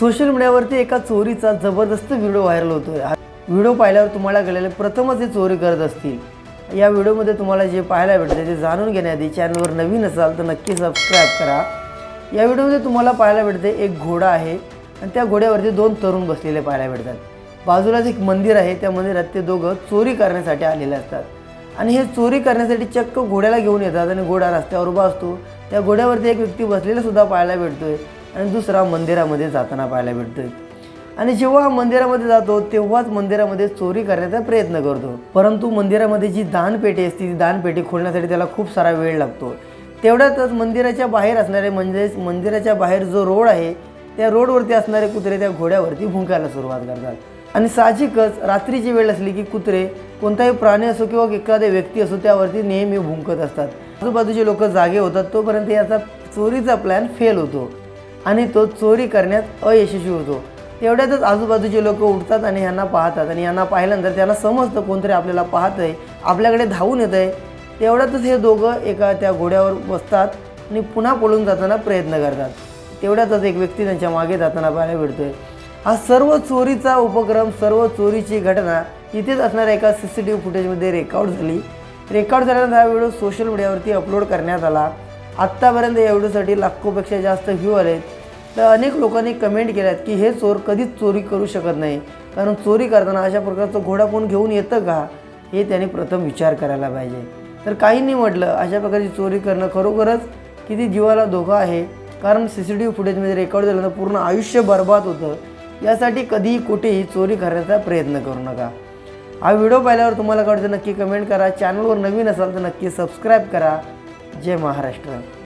Social मीडियावरती एका चोरीचा जबरदस्त व्हिडिओ व्हायरल होतोय. आहे व्हिडिओ पाहिल्यावर तुम्हाला कळेल प्रथमच हे चोरी करत असतील. या व्हिडिओमध्ये तुम्हाला जे पाहायला भेटते ते जाणून घेण्याआधी चॅनलवर नवीन असाल तर नक्की सबस्क्राईब करा. या व्हिडिओमध्ये तुम्हाला पाहायला भेटते एक घोडा आहे आणि त्या घोड्यावरती दोन तरुण बसलेले पाहायला भेटतात. बाजूलाच एक मंदिर आहे त्या मंदिरात ते दोघं चोरी करण्यासाठी आलेले असतात. आणि हे चोरी करण्यासाठी चक्क घोड्याला घेऊन येतात आणि घोडा रस्त्यावर उभा असतो. त्या घोड्यावरती एक व्यक्ती बसलेला सुद्धा पाहायला भेटतोय. आणि दुसरा मंदिरामध्ये जाताना पाहायला भेटतोय. आणि जेव्हा हा मंदिरामध्ये जातो तेव्हाच मंदिरामध्ये चोरी करण्याचा प्रयत्न करतो. परंतु मंदिरामध्ये जी दानपेटी असते ती दानपेटी खोलण्यासाठी त्याला खूप सारा वेळ लागतो. तेवढ्यातच मंदिराच्या बाहेर असणारे म्हणजेच मंदिराच्या बाहेर जो रोड आहे त्या रोडवरती असणारे कुत्रे त्या घोड्यावरती भुंकायला सुरुवात करतात. आणि साहजिकच रात्रीची वेळ असली की कुत्रे कोणताही प्राणी असो किंवा एखादी व्यक्ती असो त्यावरती नेहमी भुंकत असतात. आजूबाजूचे लोक जागे होतात तोपर्यंत याचा चोरीचा प्लॅन फेल होतो. आणि तो चोरी करण्यात अयशस्वी होतो. तेवढ्यातच आजूबाजूचे लोक उठतात आणि यांना पाहतात. आणि यांना पाहिल्यानंतर त्यांना समजतं कोणतरी आपल्याला पाहत आहे आपल्याकडे धावून येत आहे तेवढ्यातच हे दोघं एका त्या घोड्यावर बसतात आणि पुन्हा पळून जाताना प्रयत्न करतात. तेवढ्यातच एक व्यक्ती त्यांच्या मागे जाताना पाहायला भेटतोय. हा सर्व चोरीचा उपक्रम सर्व चोरीची घटना इथेच असणाऱ्या एका सी सी टी व्ही फुटेजमध्ये रेकॉर्ड झाली. रेकॉर्ड झाल्यानंतर हा व्हिडिओ सोशल मीडियावरती अपलोड करण्यात आला. आत्तापर्यंत या व्हिडिओसाठी लाखोपेक्षा जास्त व्ह्यू आले तर अनेक लोकांनी कमेंट केल्यात की हे चोर कधीच चोरी करू शकत नाही. कारण चोरी करताना अशा प्रकारचं घोडा कोण घेऊन येतं का? हे त्यांनी प्रथम विचार करायला पाहिजे. तर काहींनी म्हटलं अशा प्रकारची चोरी करणं खरोखरच किती जीवाला धोका आहे. कारण सी सी टी व्ही फुटेजमध्ये रेकॉर्ड झाल्यानंतर पूर्ण आयुष्य बर्बाद होतं. यासाठी कधीही कुठेही चोरी करण्याचा प्रयत्न करू नका. हा व्हिडिओ पाहिल्यावर तुम्हाला कळतं नक्की कमेंट करा. चॅनलवर नवीन असाल तर नक्की सबस्क्राईब करा. जय महाराष्ट्र.